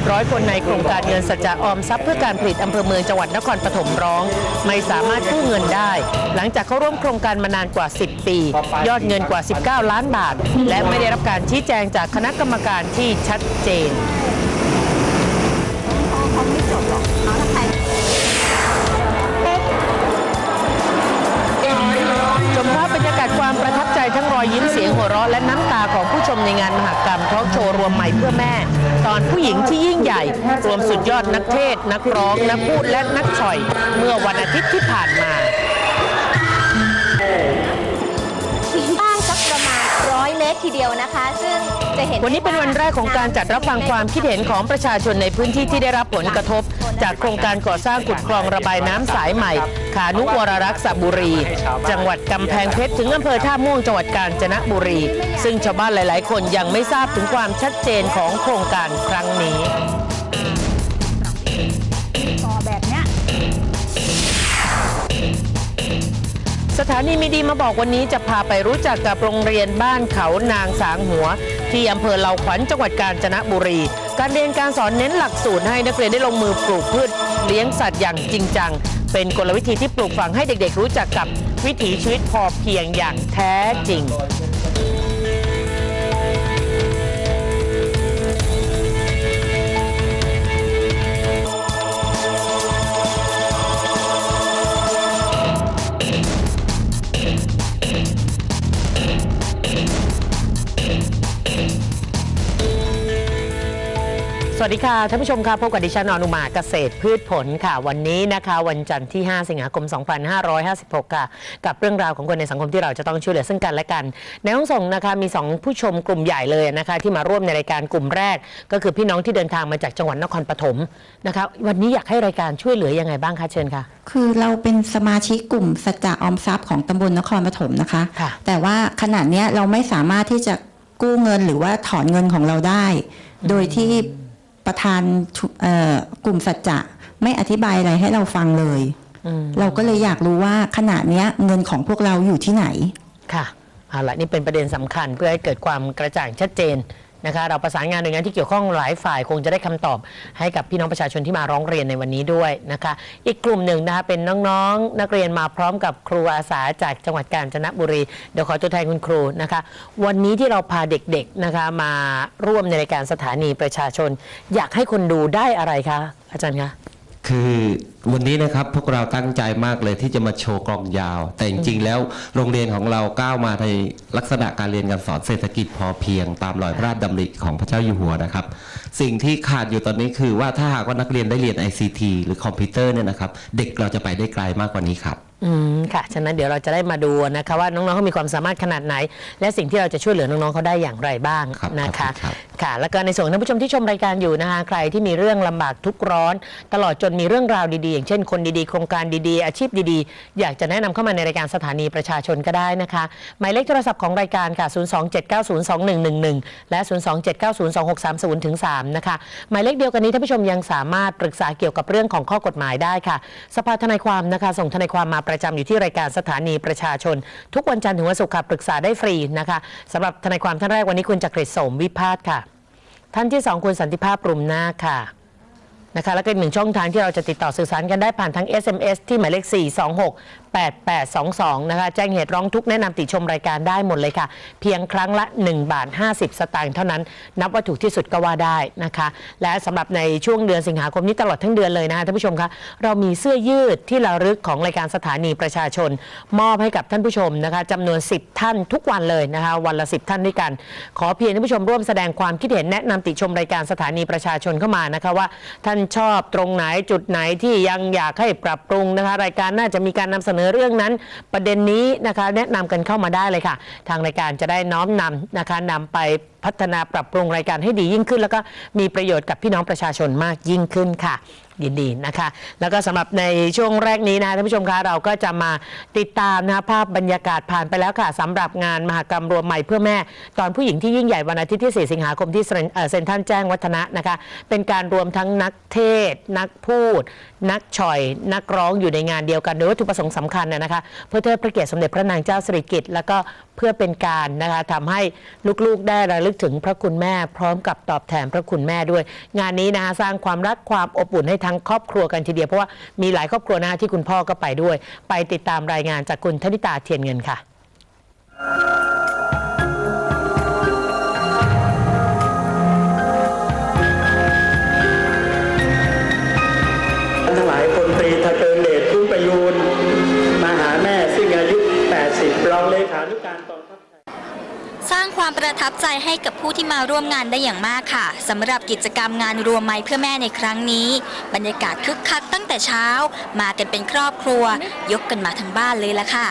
700 คนในโครงการเงินสัจจะออมทรัพย์เพื่อการผลิตอำเภอเมืองจังหวัดนครปฐมร้อง ไม่สามารถกู้เงินได้ หลังจากเขาร่วมโครงการมานานกว่า 10 ปี ยอดเงินกว่า 19 ล้านบาท และไม่ได้รับการชี้แจงจากคณะกรรมการที่ชัดเจน ภาพบรรยากาศความประทับใจทั้งรอยยิ้มเสียงหัวเราะและน้ำตาของผู้ชมในงานมหกรรมทอล์กโชว์รวมใหม่เพื่อแม่ ตอนผู้หญิงที่ยิ่งใหญ่ รวมสุดยอดนักเทศน์นักร้อง นักพูดและนักฉ่อย เมื่อวันอาทิตย์ที่ผ่านมาบ้านสักประมาณร้อยเมตรทีเดียวนะคะ ซึ่งจะเห็นวันนี้เป็นวันแรกของการจัดรับฟังความคิดเห็นของประชาชนในพื้นที่ที่ได้รับผลกระทบ จากโครงการก่อสร้างขุดคลองระบายน้ำสายใหม่ ขานุวรรักษบุรี จังหวัดกำแพงเพชรถึงอำเภอท่าม่วงจังหวัดกาญจนบุรี ซึ่งชาวบ้านหลาย ๆ คนยังไม่ทราบถึงความชัดเจนของโครงการครั้งนี้ต่อแบบเนี้ยสถานีมีดีมาบอกวันนี้จะพาไปรู้จักกับโรงเรียนบ้านเขานางสางหัว ที่อำเภอเหล่าขวัญจังหวัดกาญจนบุรี การเรียนการสอนเน้นหลักสูตรให้นักเรียนได้ลงมือปลูกพืชเลี้ยงสัตว์อย่างจริงจัง เป็นกลวิธีที่ปลูกฝังให้เด็กๆ รู้จักกับวิถีชีวิตพอเพียงอย่างแท้จริง สวัสดีค่ะท่านผู้ชมค่ะพบกับดิฉันอนุมาเกษตรพืชผลค่ะ วันนี้นะคะ วันจันทร์ที่ 5 สิงหาคม 2556 ค่ะ กับเรื่องราวของคนในสังคมที่เราจะต้องช่วยเหลือซึ่งกันและกัน ในห้องส่งนะคะมี 2 ผู้ชมกลุ่มใหญ่เลยนะคะ ที่มาร่วมในรายการกลุ่มแรก ก็คือพี่น้องที่เดินทางมาจากจังหวัดนครปฐมนะคะวันนี้อยากให้รายการช่วยเหลือยังไงบ้างคะเชิญค่ะ คือเราเป็นสมาชิกกลุ่มสัจจะออมทรัพย์ของตำบลนครปฐมนะคะค่ะแต่ว่าขณะเนี้ยเราไม่สามารถที่จะกู้เงินหรือว่าถอนเงินของเราได้ โดยที่ ประธานชุเอ่อกลุ่มสัจจะไม่อธิบายอะไรให้เราฟังเลยอืมเราก็เลยอยากรู้ว่าขณะเนี้ยเงินของพวกเราอยู่ที่ไหน ค่ะเอาละนี่เป็นประเด็นสำคัญเพื่อให้เกิดความกระจ่างชัดเจน นะคะเราประสานงานหน่วยงานที่เกี่ยวข้องหลายฝ่ายคงจะได้คำตอบ ให้กับพี่น้องประชาชนที่มาร้องเรียนในวันนี้ด้วยนะคะ อีกกลุ่มหนึ่งนะคะเป็นน้องๆ นักเรียนมาพร้อมกับครูอาสาจากจังหวัดกาญจนบุรี เดี๋ยวขอตัวแทนคุณครูนะคะ วันนี้ที่เราพาเด็กๆนะคะมาร่วมในรายการสถานีประชาชน อยากให้คนดูได้อะไรคะอาจารย์คะ คือวันนี้นะครับพวกเราตั้งใจมากเลยที่จะมาโชว์กลองยาว แต่จริงๆแล้วโรงเรียนของเราก้าวมาในลักษณะการเรียนการสอนเศรษฐกิจพอเพียง ตามรอยพระราชดำริของพระเจ้าอยู่หัวนะครับ สิ่งที่ขาดอยู่ตอนนี้คือว่าถ้าหากว่านักเรียนได้เรียน ICT หรือคอมพิวเตอร์เนี่ยนะครับเด็กเราจะไปได้ไกลมากกว่านี้ครับอืมค่ะ ฉะนั้นเดี๋ยวเราจะได้มาดูนะคะว่าน้องๆเขามีความสามารถขนาดไหน และสิ่งที่เราจะช่วยเหลือน้องๆเขาได้อย่างไรบ้างครับนะคะขอบ ค่ะ แล้วก็ในส่วนของท่านผู้ชมที่ชมรายการอยู่นะคะ ใครที่มีเรื่องลำบากทุกข์ร้อน ตลอดจนมีเรื่องราวดีๆ อย่างเช่นคนดีๆ โครงการดีๆ อาชีพดีๆ อยากจะแนะนำเข้ามาในรายการสถานีประชาชนก็ได้นะคะ หมายเลขโทรศัพท์ของรายการค่ะ 027902111 และ 027902630ถึง3นะคะ หมายเลขเดียวกันนี้ท่านผู้ชมยังสามารถปรึกษาเกี่ยวกับเรื่องของข้อกฎหมายได้ค่ะ สภาทนายความนะคะ ส่งทนายความมาประจำอยู่ที่รายการสถานีประชาชน ทุกวันจันทร์ถึงวันศุกร์ค่ะปรึกษาได้ฟรีนะคะสำหรับทนายความท่านแรกวันนี้คุณจักริดสมวิพาทค่ะ ท่านที่2คุณสันติภาพปรุมนาคค่ะนะคะแล้วก็หนึ่งช่องทางที่เราจะติดต่อสื่อสารกันได้ผ่านทาง SMS ที่หมายเลข 426 8822 นะคะ แจ้งเหตุร้องทุกข์แนะนำติชมรายการได้หมดเลยค่ะ เพียงครั้งละ 1 บาท 50 สตางค์เท่านั้น นับว่าถูกที่สุดก็ว่าได้นะคะ และสำหรับในช่วงเดือนสิงหาคมนี้ตลอดทั้งเดือนเลยนะคะท่านผู้ชมคะเรามีเสื้อยืดที่ระลึกของรายการสถานีประชาชน มอบให้กับท่านผู้ชมนะคะจำนวน 10 ท่านทุกวันเลยนะคะวันละ 10 ท่านด้วยกัน ขอเพียงท่านผู้ชมร่วมแสดงความคิดเห็นแนะนำติชมรายการสถานีประชาชนเข้ามานะคะว่า ท่านชอบตรงไหนจุดไหนที่ยังอยากให้ปรับปรุงนะคะรายการน่าจะมีการนำเสนอเรื่องนั้น ประเด็นนี้นะคะแนะนำกันเข้ามาได้เลยค่ะ ทางรายการจะได้น้อมนำนะคะนำไปพัฒนาปรับปรุงรายการให้ดียิ่งขึ้น แล้วก็มีประโยชน์กับพี่น้องประชาชนมากยิ่งขึ้นค่ะ ยินดีนะคะ แล้วก็สำหรับในช่วงแรกนี้นะท่านผู้ชมคะเราก็จะมาติดตามนะคะภาพบรรยากาศผ่านไปแล้วค่ะสำหรับงานมหกรรมรวมใหม่เพื่อแม่ ตอนผู้หญิงที่ยิ่งใหญ่วันอาทิตย์ที่ 4 สิงหาคมที่เซ็นเอ่อเซ็นทรัลแจ้งวัฒนะนะคะ เป็นการรวมทั้งนักเทศ นักพูด นักฉ่อย นักร้องอยู่ในงานเดียวกันโดยวัตถุประสงค์สำคัญนะนะคะ เพื่อเทิดพระเกียรติสมเด็จพระนางเจ้าสิริกิติ์แล้วก็เพื่อเป็นการนะคะทำให้ลูกๆได้ระลึกถึงพระคุณแม่ พร้อมกับตอบแทนพระคุณแม่ด้วย งานนี้นะคะสร้างความรักความอบอุ่นให้ทั้งครอบครัวกันทีเดียวเพราะว่ามีหลายครอบครัวนะคะที่คุณพ่อก็ไปด้วย ไปติดตามรายงานจากคุณธนิตาเทียนเงินค่ะ สร้างความประทับใจให้กับผู้ที่มาร่วมงานได้อย่างมากค่ะสำหรับกิจกรรมงานรวมไม้เพื่อแม่ในครั้งนี้ บรรยากาศคึกคักตั้งแต่เช้า มากันเป็นครอบครัว ยกกันมาทั้งบ้านเลยละค่ะ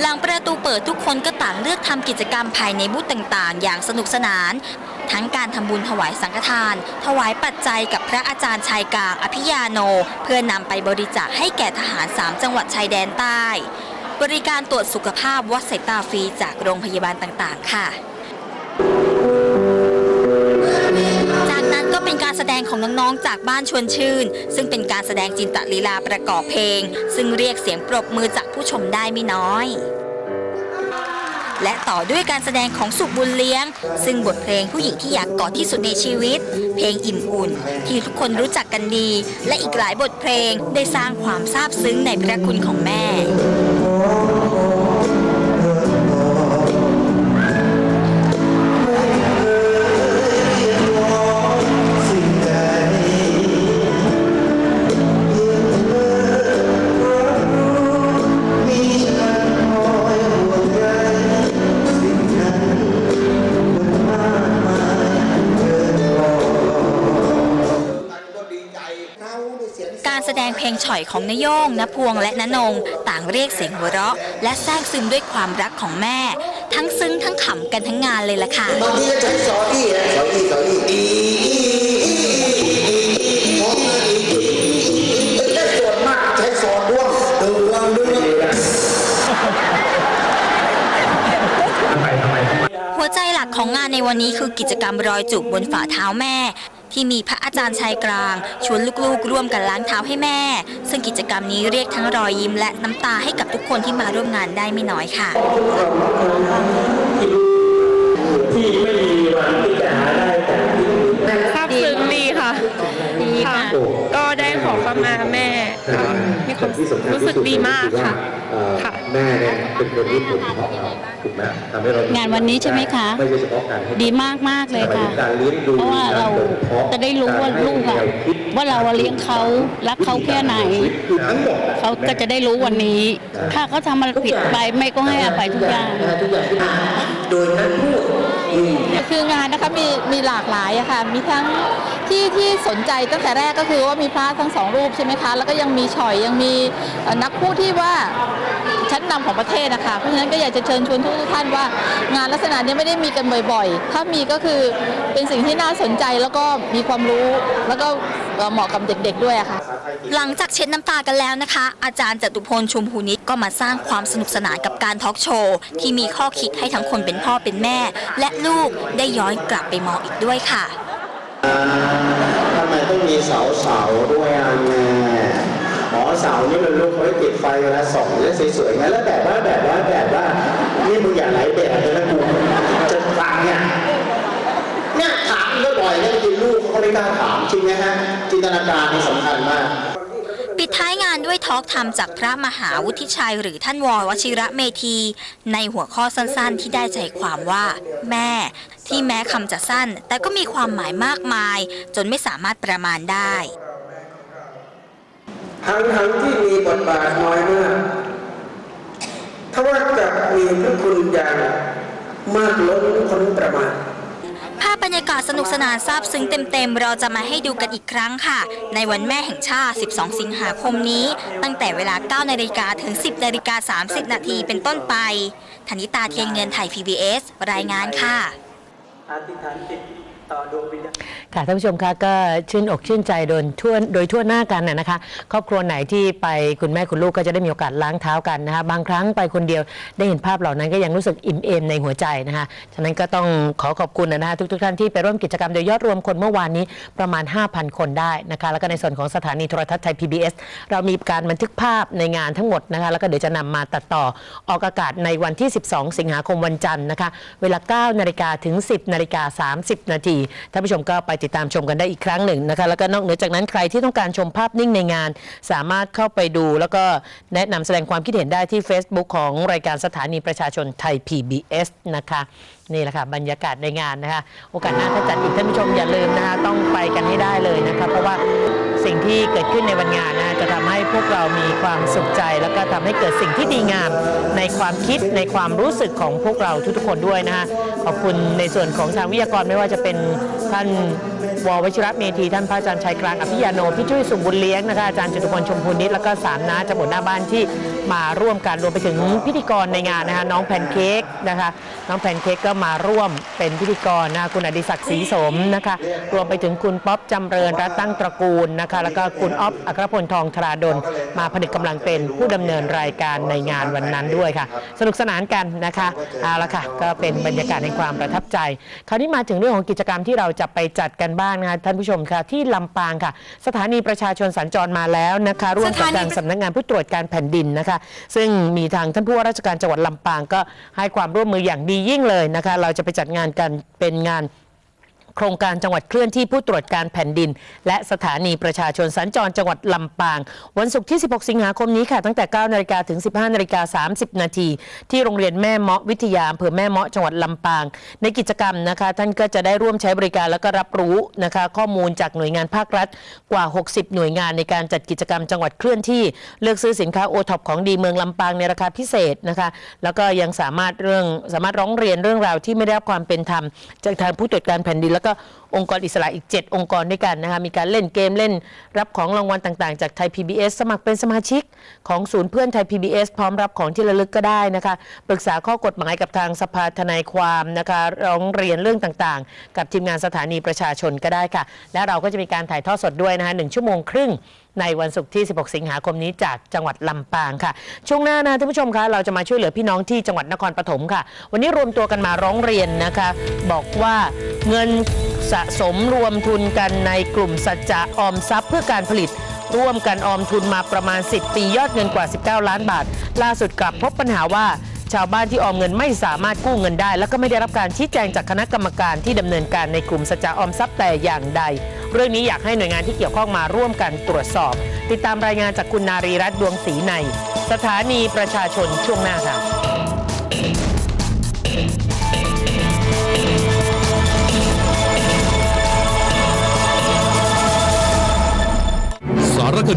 หลังประตูเปิดทุกคนก็ต่างเลือกทำกิจกรรมภายในบูธต่างๆ อย่างสนุกสนาน ทั้งการทำบุญถวายสังฆทาน ถวายปัจจัยกับพระอาจารย์ชายกลางอภิยาโน เพื่อนำไปบริจาคให้แก่ทหาร 3 จังหวัดชายแดนใต้ บริการตรวจสุขภาพวัดสายตาฟรีจากโรงพยาบาลต่างๆ ค่ะ จากนั้นก็เป็นการแสดงของน้องๆ จากบ้านชวนชื่น ซึ่งเป็นการแสดงจินตลีลาประกอบเพลง ซึ่งเรียกเสียงปรบมือจากผู้ชมได้ไม่น้อยและต่อด้วยการแสดงของสุบุญเลี้ยง ซึ่งบทเพลงผู้หญิงที่อยากกอดที่สุดในชีวิต เพลงอิ่มอุ่น ที่ทุกคนรู้จักกันดี และอีกหลายบทเพลงได้สร้างความซาบซึ้งในพระคุณของแม่ เพลงฉ่อยของนโยงนพวงและนนง ต่างเรียกเสียงหัวเราะ และแทรกซึมด้วยความรักของแม่ ทั้งซึ้งทั้งขำกันทั้งงานเลยล่ะค่ะบางทีก็ใช้ซออี้นะซออี้ซออี้อีมองเลยอีได้ส่วนมากใช้ซอด้วงดูดวงดูดวงหัวใจหลักของงานในวันนี้คือกิจกรรมรอยจูบบนฝ่าเท้าแม่ ที่มีพระ อาจารย์ชายกลาง ชวนลูกๆ ร่วมกันล้างเท้าให้แม่ ซึ่งกิจกรรมนี้เรียกทั้งรอยยิ้มและน้ำตาให้กับทุกคนที่มาร่วมงานได้ไม่น้อยค่ะ ที่ไม่มีวันที่จะหาได้แต่ซาบซึ้งดีค่ะค่ะ ก็ได้ขอขมาแม่ค่ะมีความรู้สึกดีมากค่ะค่ะแม่เนี่ยเป็นคนที่ผมชอบเราถูกไหมทำให้เรางานวันนี้ใช่ไหมคะ ไม่ใช่เฉพาะการให้ดีมากมากๆเลยค่ะการเลี้ยงดูเพราะว่าเราจะได้รู้ว่าลูกอะว่าเราเลี้ยงเขารักเขาแค่ไหนคือทั้งหมดเขาก็จะได้รู้วันนี้ ถ้าเขาทำอะไรผิดไปแม่ก็ให้อภัยทุกอย่างทุกอย่างที่โดยท่านพูดอืมคืองานนะคะมีมีหลากหลายอะค่ะ มีทั้งที่ที่สนใจตั้งแต่แรกก็คือว่ามีพระทั้งสองรูปใช่ไหมคะ แล้วก็ยังมีฉ่อยยังมีเอ่อนักพูดที่ว่า ชั้นนำของประเทศนะคะ เพราะฉะนั้นก็อยากจะเชิญชวนทุกท่านว่า งานลักษณะนี้ไม่ได้มีกันบ่อยๆ ถ้ามีก็คือเป็นสิ่งที่น่าสนใจแล้วก็มีความรู้แล้วก็เอ่อเหมาะกับเด็กๆด้วยอะค่ะ หลังจากเช็ดน้ำตากันแล้วนะคะ อาจารย์จตุพลชุมพูนิตก็มาสร้างความสนุกสนานกับการทอล์กโชว์ ที่มีข้อคิดให้ทั้งคนเป็นพ่อเป็นแม่ และลูกได้ย้อนกลับไปมองอีกด้วยค่ะทำไมต้องมีเสาเสาๆด้วยอะแม่อ๋อ เสานี่มันลูกเขาให้ติดไฟเวลาส่องแล้วสวยๆไงแล้วแบบว่าแบบว่าแบบว่านี่มึงอย่าไหลแบบเลยนะกูจะฟังเนี่ยเนี่ยถามก็บ่อยแล้วบางทีลูกเขาไม่กล้าถามจริงไหมฮะจินตนาการนี่สำคัญมากปิดท้ายงานด้วยทอล์กธรรมจากพระมหาวุฒิชัยหรือท่านววชิระเมธี ในหัวข้อสั้นๆ ที่ได้ใจความว่า แม่ ที่แม้คำจะสั้น แต่ก็มีความหมายมากมาย จนไม่สามารถประมาณได้ ทั้งทั้งที่มีบทบาทน้อยมากถ้าว่ากับมีพระคุณอย่างมากล้นพ้นประมาณภาพบรรยากาศสนุกสนานซาบซึ้งเต็มๆ เราจะมาให้ดูกันอีกครั้งค่ะ ในวันแม่แห่งชาติ 12 สิงหาคมนี้ ตั้งแต่เวลา 9 นาฬิกาถึง 10 นาฬิกา 30 นาทีเป็นต้นไปธนิตาเทียนเงินไทย PBS รายงานค่ะอธิษฐานจิ ต่อดวงวิญญาณค่ะท่านผู้ชมคะก็ชื่นอกชื่นใจโดยทั่วโดยทั่วหน้ากันนะนะคะ ครอบครัวไหนที่ไปคุณแม่คุณลูกก็จะได้มีโอกาสล้างเท้ากันนะคะบางครั้งไปคนเดียวได้เห็นภาพเหล่านั้นก็ยังรู้สึกอิ่มเอมในหัวใจนะคะฉะนั้นก็ต้องขอขอบคุณนะคะทุกๆท่านที่ไปร่วมกิจกรรมโดยยอดรวมคนเมื่อวานนี้ประมาณ 5,000 คนได้นะคะแล้วก็ในส่วนของสถานีโทรทัศน์ไทย PBS เรามีการบันทึกภาพในงานทั้งหมดนะคะแล้วก็เดี๋ยวจะนำมาตัดต่อออกอากาศในวันที่ 12 สิงหาคมวันจันทร์นะคะเวลา9นาฬิกาถึง 10นาฬิกา30นาทีท่านผู้ชมก็ไปติดตามชมกันได้อีกครั้งหนึ่งนะคะแล้วก็นอกเหนือจากนั้นใครที่ต้องการชมภาพนิ่งในงาน สามารถเข้าไปดู แล้วก็แนะนำแสดงความคิดเห็นได้ที่ Facebook ของรายการสถานีประชาชนไทย PBS นะคะ นี่แหละค่ะบรรยากาศในงานนะคะ โอกาสหน้าถ้าจัดอีกท่านผู้ชมอย่าลืมนะคะ ต้องไปกันให้ได้เลยนะคะ เพราะว่าสิ่งที่เกิดขึ้นในวันงานนะจะทำให้พวกเรามีความสุขใจ แล้วก็ทำให้เกิดสิ่งที่ดีงามในความคิดในความรู้สึกของพวกเราทุกๆคนด้วยนะคะขอบคุณในส่วนของทางวิทยากรไม่ว่าจะเป็นท่านววชิระเมธีท่านพระอาจารย์ชัยกลางอภิยาโนพี่ช่วยสุบุญเลี้ยงนะคะอาจารย์จตุพลชมพูนิตแล้วก็สามน้าจำบนหน้าบ้านที่มาร่วมกันรวมไปถึงพิธีกรในงานนะคะน้องแพนเค้กนะคะน้องแพนเค้กก็มาร่วมเป็นพิธีกรนะคะคุณอดิศักดิ์ศรีสมนะคะรวมไปถึงคุณป๊อปจำเริญรัตตั้งตระกูลนะคะแล้วก็คุณอ๊อฟอัครพลทองธราดลมาผนึกกำลังเป็นผู้ดำเนินรายการในงานวันนั้นด้วยค่ะ สนุกสนานกันนะคะเอาละค่ะก็เป็นบรรยากาศในความประทับใจ คราวนี้มาถึงเรื่องของกิจกรรมที่เราจะไปจัดกันบ้างนะคะท่านผู้ชมค่ะที่ลำปางค่ะ สถานีประชาชนสัญจรมาแล้วนะคะร่วมกับทางสำนักงานผู้ตรวจการแผ่นดินนะคะ ซึ่งมีทางท่านผู้ว่าราชการจังหวัดลำปางก็ให้ความร่วมมืออย่างดียิ่งเลยนะคะ เราจะไปจัดงานกันเป็นงาน โครงการจังหวัดเคลื่อนที่ผู้ตรวจการแผ่นดิน และสถานีประชาชนสัญจรจังหวัดลำปาง วันศุกร์ที่ 16 สิงหาคมนี้ค่ะตั้งแต่ 9 นาฬิกาถึง 15 นาฬิกา 30 นาทีที่โรงเรียนแม่เมาะวิทยาอำเภอแม่เมาะจังหวัดลำปาง ในกิจกรรมนะคะท่านก็จะได้ร่วมใช้บริการแล้วก็รับรู้นะคะข้อมูลจากหน่วยงานภาครัฐกว่า 60 หน่วยงานในการจัดกิจกรรมจังหวัดเคลื่อนที่เลือกซื้อสินค้าโอท็อปของดีเมืองลำปางในราคาพิเศษนะคะแล้วก็ยังสามารถเรื่องสามารถร้องเรียนเรื่องราวที่ไม่ได้รับความเป็นธรรมจากทางผู้ตรวจการแผ่นดินแล้วก็องค์กรอิสระอีก 7 องค์กรด้วยกันนะคะมีการเล่นเกมเล่นรับของรางวัลต่างๆ จากไทย PBS สมัครเป็นสมาชิกของศูนย์เพื่อนไทย PBS พร้อมรับของที่ระลึกก็ได้นะคะปรึกษาข้อกฎหมายกับทางสภาทนายความนะคะร้องเรียนเรื่องต่างๆ กับทีมงานสถานีประชาชนก็ได้ค่ะ และเราก็จะมีการถ่ายทอดสดด้วยนะคะหนึ่งชั่วโมงครึ่งในวันศุกร์ที่ 16 สิงหาคมนี้จากจังหวัดลำปางค่ะ ช่วงหน้านะท่านผู้ชมคะเราจะมาช่วยเหลือพี่น้องที่จังหวัดนครปฐมค่ะ วันนี้รวมตัวกันมาร้องเรียนนะคะ บอกว่าเงิน สะสมรวมทุนกันในกลุ่มสัจจะออมทรัพย์เพื่อการผลิต ร่วมกันออมทุนมาประมาณ 10 ปียอดเงินกว่า 19 ล้านบาท ล่าสุดกลับพบปัญหาว่าชาวบ้านที่ออมเงินไม่สามารถกู้เงินได้ แล้วก็ไม่ได้รับการชี้แจงจากคณะกรรมการที่ดำเนินการในกลุ่มสัจจะออมทรัพย์แต่อย่างใด เรื่องนี้อยากให้หน่วยงานที่เกี่ยวข้องมาร่วมกันตรวจสอบ ติดตามรายงานจากคุณนารีรัตน์ดวงศรีใน สถานีประชาชนช่วงหน้าค่ะ สารคดี